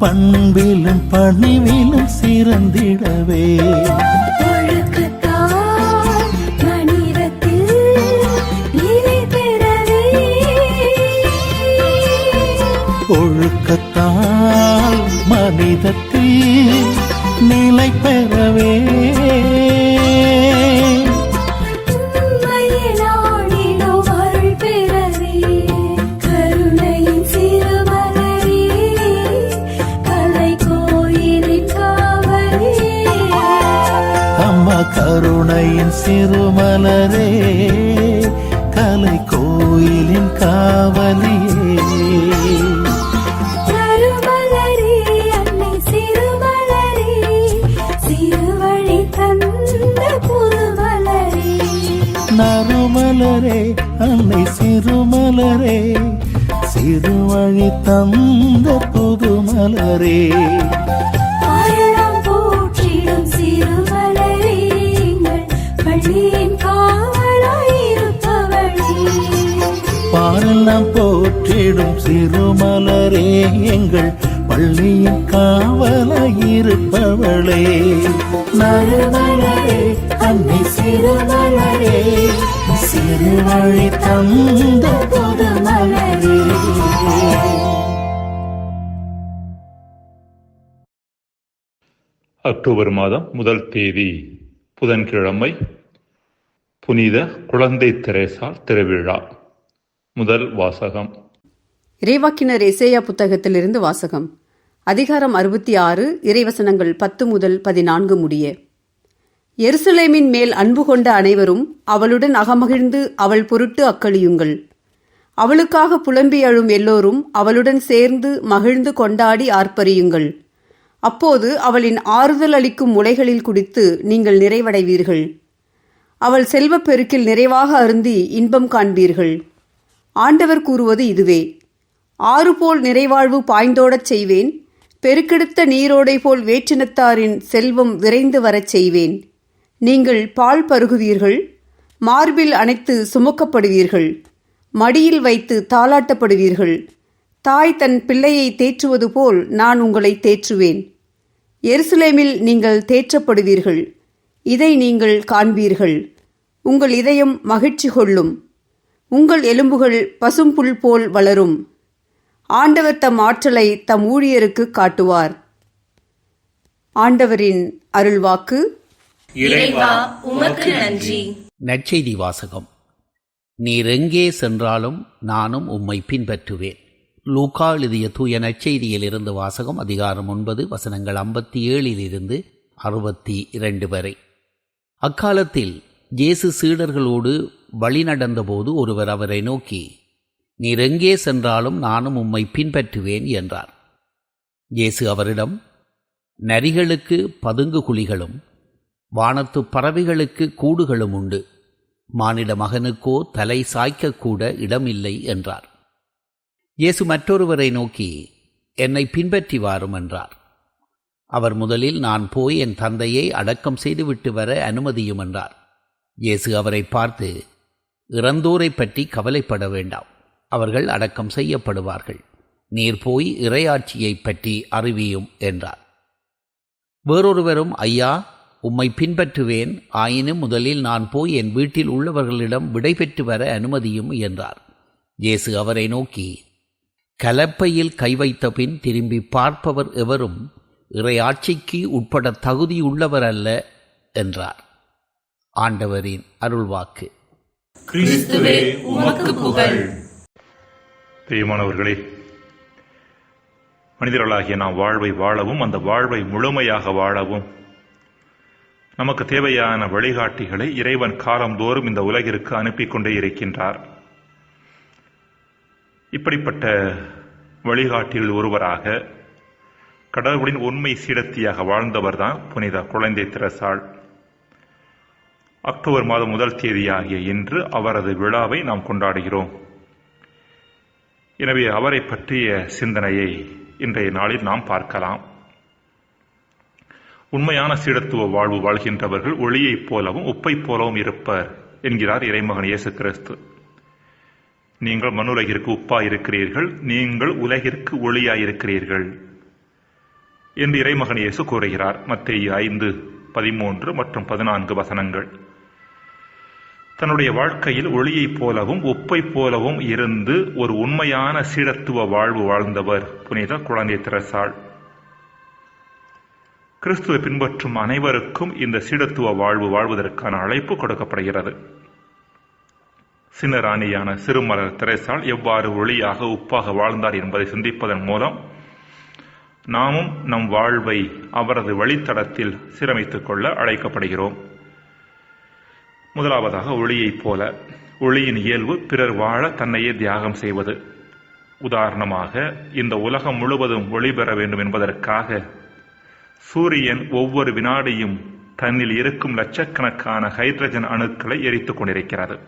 பண்பிலும் பணிவிலும் சிறந்திடவே. ஒழுக்கத்தால் கருணையின் சிறுமலரே கலை கோயிலின் காவலியே. கருமலரே அன்னை சிறுமலரே சிறுவழி தந்த புதுமலரே. நறுமலரே அன்னை சிறுமலரே சிறுவழி தந்த புதுமலரே. பாரெல்லாம் போற்றிடும் சிறுமலரே. எங்கள் பள்ளியின் காவல இருப்பவளே. நறுமலரே அன்னை சிறுமலரே. சிறுவழி தந்த புதுமலரே. அக்டோபர் மாதம் முதல் தேதி புதன்கிழமை புனித குழந்தை தெரேசால் திருவிழா. முதல் வாசகம். இறைவாக்கினர் இசையா புத்தகத்திலிருந்து வாசகம். அதிகாரம் அறுபத்தி ஆறு இறைவசனங்கள் பத்து முதல் பதினான்கு முடிய. எருசலேமின் மேல் அன்பு கொண்ட அனைவரும் அவளுடன் அகமகிழ்ந்து அவள் பொருட்டு அக்களியுங்கள். அவளுக்காக புலம்பி அழும் எல்லோரும் அவளுடன் சேர்ந்து மகிழ்ந்து கொண்டாடி ஆர்ப்பரியுங்கள். அப்போது அவளின் ஆறுதல் அளிக்கும் முளைகளில் குடித்து நீங்கள் நிறைவடைவீர்கள். அவள் செல்வப் பெருக்கில் நிறைவாக அருந்தி இன்பம் காண்பீர்கள். ஆண்டவர் கூறுவது இதுவே. ஆறு போல் நிறைவாழ்வு பாய்ந்தோடச் செய்வேன். பெருக்கெடுத்த நீரோடை போல் வேற்றினத்தாரின் செல்வம் விரைந்து வரச் செய்வேன். நீங்கள் பால் பருகுவீர்கள். மார்பில் அணைத்து சுமக்கப்படுவீர்கள். மடியில் வைத்து தாளாட்டப்படுவீர்கள். தாய் தன் பிள்ளையை தேற்றுவது போல் நான் உங்களை தேற்றுவேன். எருசலேமில் நீங்கள் தேற்றப்படுவீர்கள். இதை நீங்கள் காண்பீர்கள். உங்கள் இதயம் மகிழ்ச்சி கொள்ளும். உங்கள் எலும்புகள் பசும்புல் போல் வளரும். ஆண்டவர் தம் ஆற்றலை தம் ஊழியருக்கு காட்டுவார். ஆண்டவரின் அருள்வாக்கு. இறைவா உமக்கு நன்றி. நற்செய்தி வாசகம். நீர் எங்கே சென்றாலும் நானும் உம்மை பின்பற்றுவேன். லூக்கா எழுதிய தூய நற்செய்தியில் இருந்து வாசகம் அதிகாரம் ஒன்பது வசனங்கள் ஐம்பத்தி ஏழில் இருந்து அறுபத்தி இரண்டு வரை. அக்காலத்தில் இயேசு சீடர்களோடு வழி நடந்தபோது ஒருவர் அவரை நோக்கி நீர் எங்கே சென்றாலும் நானும் உம்மை பின்பற்றுவேன் என்றார். இயேசு அவரிடம் நரிகளுக்கு பதுங்கு குழிகளும் வானத்து பறவைகளுக்கு கூடுகளும் உண்டு. மானிட மகனுக்கோ தலை சாய்க்கக்கூட இடமில்லை என்றார். இயேசு மற்றொருவரை நோக்கி என்னை பின்பற்றி வாரும் என்றார். அவர் முதலில் நான் போய் என் தந்தையை அடக்கம் செய்துவிட்டு வர அனுமதியும் என்றார். இயேசு அவரை பார்த்து இறந்தோரை பற்றி கவலைப்பட வேண்டாம். அவர்கள் அடக்கம் செய்யப்படுவார்கள். நீர் போய் இறையாட்சியைப் பற்றி அறிவியும் என்றார். வேறொருவரும் ஐயா உம்மை பின்பற்றுவேன். ஆயினும் முதலில் நான் போய் என் வீட்டில் உள்ளவர்களிடம் விடைபெற்று வர அனுமதியும் என்றார். இயேசு அவரை நோக்கி கலப்பையில் கை வைத்த பின் திரும்பி பார்ப்பவர் எவரும் இறையாட்சிக்கு உட்பட தகுதியுள்ளவர் அல்ல என்றார். ஆண்டவரின் அருள்வாக்கு. கிறிஸ்துவே உமக்கு புகழ். பிரியமானவர்களே மனிதர்களாகிய நாம் வாழ்வை வாழவும் அந்த வாழ்வை முழுமையாக வாழவும் நமக்கு தேவையான வழிகாட்டிகளை இறைவன் காலந்தோறும் இந்த உலகிற்கு அனுப்பி கொண்டே இருக்கின்றார். இப்படிப்பட்ட வழிகாட்டியில் ஒருவராக கடவுளின் உண்மை சீடத்தியாக வாழ்ந்தவர்தான் புனித குழந்தை திரசாள். அக்டோபர் மாதம் முதல் தேதியாகிய இன்று அவரது விழாவை நாம் கொண்டாடுகிறோம். எனவே அவரை பற்றிய சிந்தனையை இன்றைய நாளில் நாம் பார்க்கலாம். உண்மையான சீடத்துவ வாழ்வு வாழ்கின்றவர்கள் ஒளியைப் போலவும் உப்பைப் போலவும் இருப்பர் என்கிறார் இறைமகன் இயேசு கிறிஸ்து. நீங்கள் மண்ணுலகிற்கு உப்பாய் இருக்கிறீர்கள் நீங்கள் உலகிற்கு ஒளியாயிருக்கிறீர்கள் என்று இறைமகன் இயேசு கூறுகிறார். மத்திய ஐந்து பதிமூன்று மற்றும் பதினான்கு வசனங்கள். தன்னுடைய வாழ்க்கையில் ஒளியைப் போலவும் உப்பைப் போலவும் இருந்து ஒரு உண்மையான சீடத்துவ வாழ்வு வாழ்ந்தவர். புனித குழந்தை திரசாள். கிறிஸ்துவை பின்பற்றும் அனைவருக்கும் இந்த சீடத்துவ வாழ்வு வாழ்வதற்கான அழைப்பு கொடுக்கப்படுகிறது. சின்னராணியான சிறுமலர் திரைசால் எவ்வாறு ஒளியாக உப்பாக வாழ்ந்தார் என்பதை சிந்திப்பதன் மூலம் நாமும் நம் வாழ்வை அவரது வழித்தடத்தில் சீரமைத்துக் கொள்ள அழைக்கப்படுகிறோம். முதலாவதாக ஒளியைப் போல ஒளியின் இயல்பு பிறர் வாழ தன்னையே தியாகம் செய்வது. உதாரணமாக இந்த உலகம் முழுவதும் ஒளி பெற வேண்டும் என்பதற்காக சூரியன் ஒவ்வொரு வினாடியும் தன்னில் இருக்கும் லட்சக்கணக்கான ஹைட்ரஜன் அணுக்களை எரித்துக் கொண்டிருக்கிறது.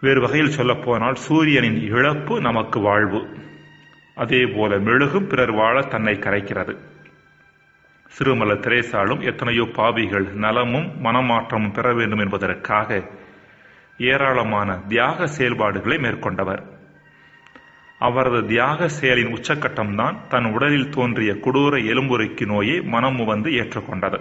வேறு வகையில் சொல்லப்போனால் சூரியனின் இழப்பு நமக்கு வாழ்வு. அதே போல மெழுகும் பிறர் வாழ தன்னை கரைக்கிறது. சிறுமல திரேசாலும் எத்தனையோ பாவிகள் நலமும் மனமாற்றமும் பெற வேண்டும் என்பதற்காக ஏராளமான தியாக செயல்பாடுகளை மேற்கொண்டவர். அவரது தியாக செயலின் உச்சக்கட்டம்தான் தன் உடலில் தோன்றிய கொடூர எலும்புரைக்கு நோயை மனம் வந்து ஏற்றுக்கொண்டது.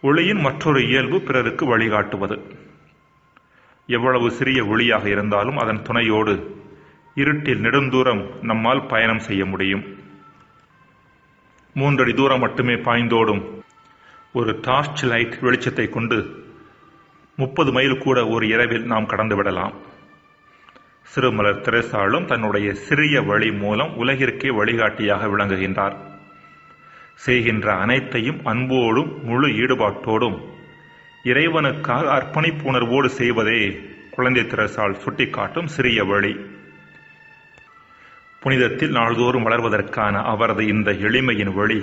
ஒளியின் மற்றொரு இயல்பு பிறருக்கு வழிகாட்டுவது. எவ்வளவு சிறிய ஒளியாக இருந்தாலும் அதன் துணையோடு இருட்டில் நெடுந்தூரம் நம்மால் பயணம் செய்ய முடியும். மூன்றடி தூரம் மட்டுமே பாய்ந்தோடும். ஒரு டார்ச் லைட் வெளிச்சத்தை கொண்டு முப்பது மைல் கூட ஒரு இரவில் நாம் கடந்து விடலாம். சிறுமலர் திரேசாலும் தன்னுடைய சிறிய வழி மூலம் உலகிற்கே வழிகாட்டியாக விளங்குகின்றார். செய்கின்ற அனைத்தையும் அன்போடும் முழு ஈடுபாட்டோடும் இறைவனுக்காக அர்ப்பணிப்பு உணர்வோடு செய்வதே குழந்தை திரசால் சுட்டிக்காட்டும் சிறிய வழி. புனிதத்தில் நாள்தோறும் வளர்வதற்கான அவரது இந்த எளிமையின் ஒளி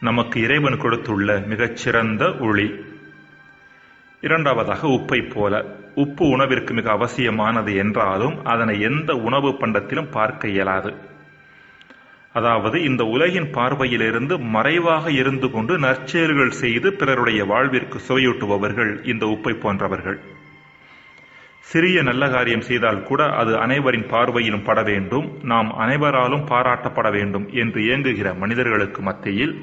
நமக்கு இறைவன் கொடுத்துள்ள மிகச்சிறந்த ஒளி. இரண்டாவதாக உப்பை போல உப்பு உணவிற்கு மிக அவசியமானது என்றாலும் அதனை எந்த உணவு பண்டத்திலும் பார்க்க இயலாது. அதாவது இந்த உலகின் பார்வையிலிருந்து மறைவாக இருந்து கொண்டு நற்செயல்கள் செய்து பிறருடைய வாழ்விற்கு சுவையூட்டுபவர்கள் இந்த உப்பை போன்றவர்கள். சிறிய நல்ல காரியம் செய்தால் கூட அது அனைவரின் பார்வையிலும் பட வேண்டும். நாம் அனைவராலும் பாராட்டப்பட வேண்டும் என்று இயங்குகிற மனிதர்களுக்கு மத்தியில்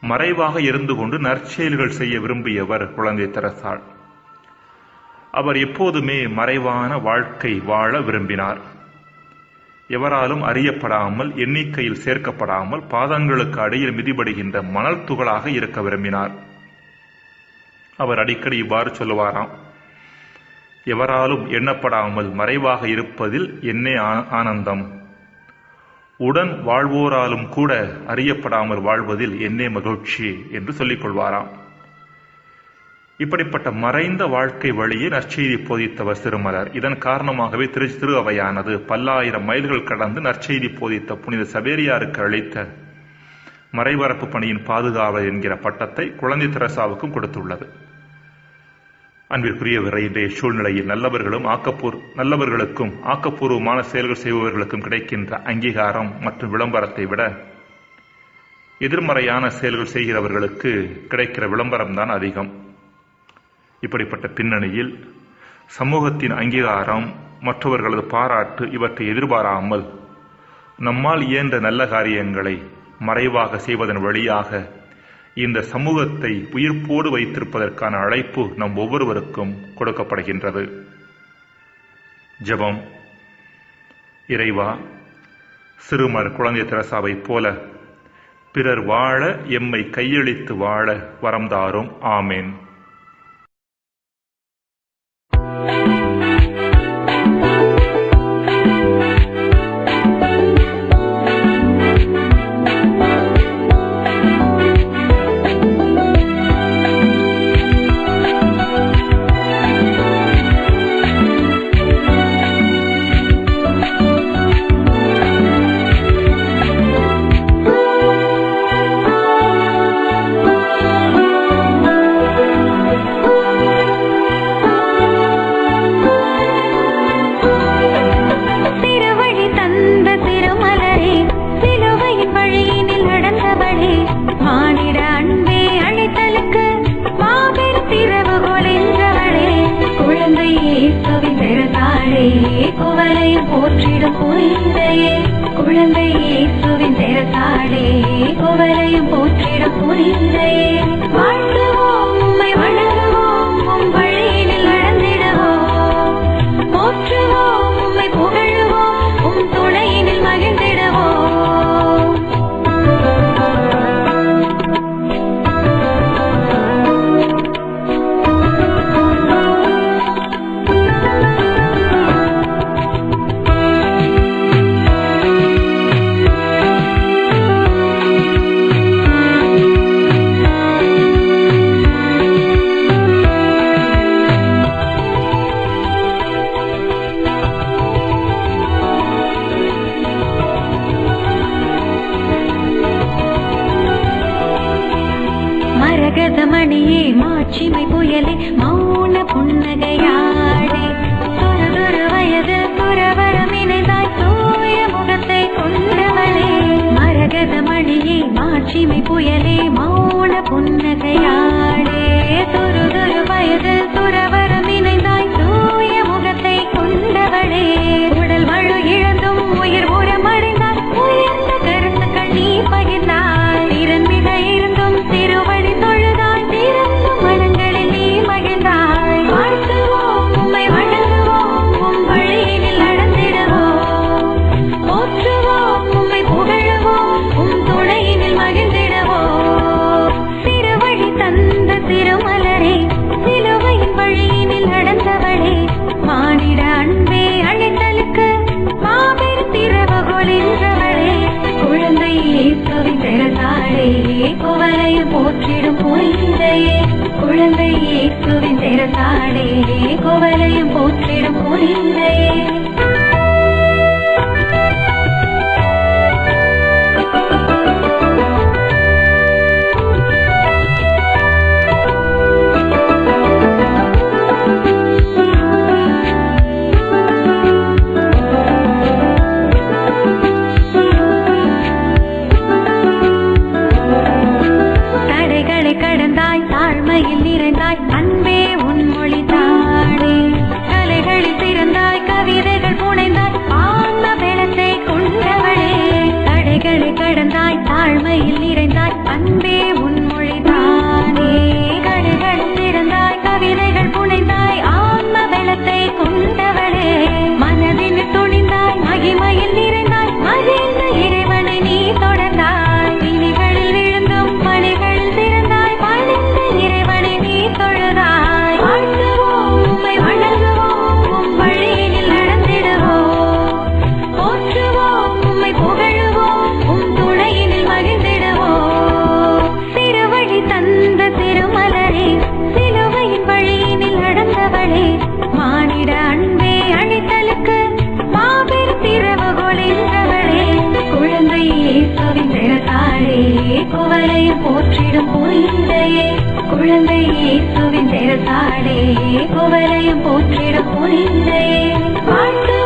மறைவாக இருந்து கொண்டு நற்செயல்கள் செய்ய விரும்பியவர் குழந்தை தெரசால் அவர் எப்போதுமே மறைவான வாழ்க்கை வாழ விரும்பினார். எவராலும் அறியப்படாமல் எண்ணிக்கையில் சேர்க்கப்படாமல் பாதங்களுக்கு அடியில் மிதிபடுகின்ற மணல் துகளாக இருக்க விரும்பினார். அவர் அடிக்கடி இவ்வாறு சொல்லுவாராம். எவராலும் எண்ணப்படாமல் மறைவாக இருப்பதில் என்னே ஆ- ஆனந்தம். உடன் வாழ்வோராலும் கூட அறியப்படாமல் வாழ்வதில் என்னே மகிழ்ச்சி என்று சொல்லிக் கொள்வாராம். இப்படிப்பட்ட மறைந்த வாழ்க்கை வழியே நற்செய்தி போதித்தவர் சிறுமலர். இதன் காரணமாகவே திரு திரு அவையானது பல்லாயிரம் மைல்கள் கடந்து நற்செய்தி போதித்த புனித சவேரியாருக்கு அளித்த மறைபரப்பு பணியின் பாதுகாவலர் என்கிற பட்டத்தை குழந்தை திரசாவுக்கும் கொடுத்துள்ளது. அன்பிற்குரியவரை இன்றைய சூழ்நிலையில் நல்லவர்களும் ஆக்கப்பூர் நல்லவர்களுக்கும் ஆக்கப்பூர்வமான செயல்கள் செய்பவர்களுக்கும் கிடைக்கின்ற அங்கீகாரம் மற்றும் விளம்பரத்தை விட எதிர்மறையான செயல்கள் செய்கிறவர்களுக்கு கிடைக்கிற விளம்பரம் தான் அதிகம். இப்படிப்பட்ட பின்னணியில் சமூகத்தின் அங்கீகாரம் மற்றவர்களது பாராட்டு இவற்றை எதிர்பாராமல் நம்மால் இயன்ற நல்ல காரியங்களை மறைவாக செய்வதன் வழியாக இந்த சமூகத்தை உயிர்ப்போடு வைத்திருப்பதற்கான அழைப்பு நம் ஒவ்வொருவருக்கும் கொடுக்கப்படுகின்றது. ஜெபம். இறைவா சிறுமர் குழந்தை தெரசாவைப் போல பிறர் வாழ எம்மை கையளித்து வாழ வரம்தாரும் ஆமேன். புயலே மௌன புன்னகையா? அன்பே இயேசுவின் குவலையும் போற்றிட புனிதையே பாட்டு